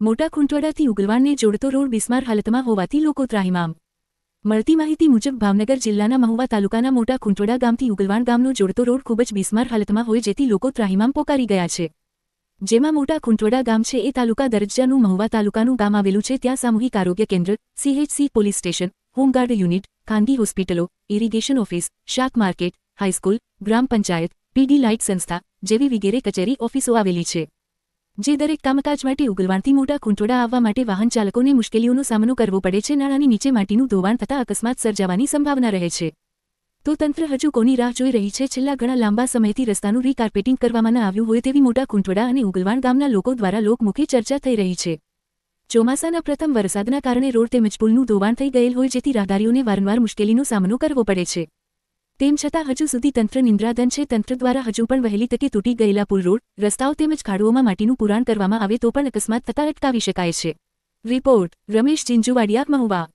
મોટા ખૂંટવાડાથી ઉગલવાણને જોડતો રોડ બિસ્માર હાલતમાં હોવાથી લોકો ત્રાહિમામ. મળતી માહિતી મુજબ ભાવનગર જિલ્લાના મહુવા તાલુકાના મોટા ખૂંટવાડા ગામથી ઉગલવાણ ગામનો જોડતો રોડ ખૂબ જ બિસ્માર હાલતમાં હોય જેથી લોકો ત્રાહિમામ પોકારી ગયા છે. જેમાં મોટા ખૂંટવાડા ગામ છે એ તાલુકા દરજ્જાનું મહુવા તાલુકાનું ગામ આવેલું છે ત્યાં સામૂહિક આરોગ્ય કેન્દ્ર CHC police station, home guard unit, ખાનગી હોસ્પિટલો, ઇરિગેશન ઓફિસ, શાક માર્કેટ, હાઈસ્કૂલ, ગ્રામ પંચાયત, પીડી લાઇટ સંસ્થા જેવી વિગેરે કચેરી ઓફિસો આવેલી છે. જે દરેક કામકાજ માટે ઉગલવાણથી મોટા ખૂંટોડા આવવા માટે વાહન ચાલકોને મુશ્કેલીઓનો સામનો કરવો પડે છે. નાણાંની નીચે માટીનું ધોવાણ થતાં અકસ્માત સર્જાવાની સંભાવના રહે છે. તો તંત્ર હજુ કોની રાહ જોઈ રહી છે? છેલ્લા ઘણા લાંબા સમયથી રસ્તાનું રીકાર્પેટિંગ કરવામાં આવ્યું હોય તેવી મોટા ખૂંટોડા અને ઉગલવાણ ગામના લોકો દ્વારા લોકમુખે ચર્ચા થઈ રહી છે. ચોમાસાના પ્રથમ વરસાદના કારણે રોડ તેમજ પુલનું ધોવાણ થઈ ગયેલ હોય જેથી રાહદારીઓને વારંવાર મુશ્કેલીનો સામનો કરવો પડે છે. તેમ છતાં હજુ સુધી તંત્ર નિંદ્રાધન છે. તંત્ર દ્વારા હજુ પણ વહેલી તકે તૂટી ગયેલા પુલ રોડ, રસ્તાઓ તેમજ ખાડુઓમાં માટીનું પુરાણ કરવામાં આવે તો પણ અકસ્માત થતા અટકાવી શકાય છે. રિપોર્ટ, રમેશ ચિંજુવાડિયા, મહુવા.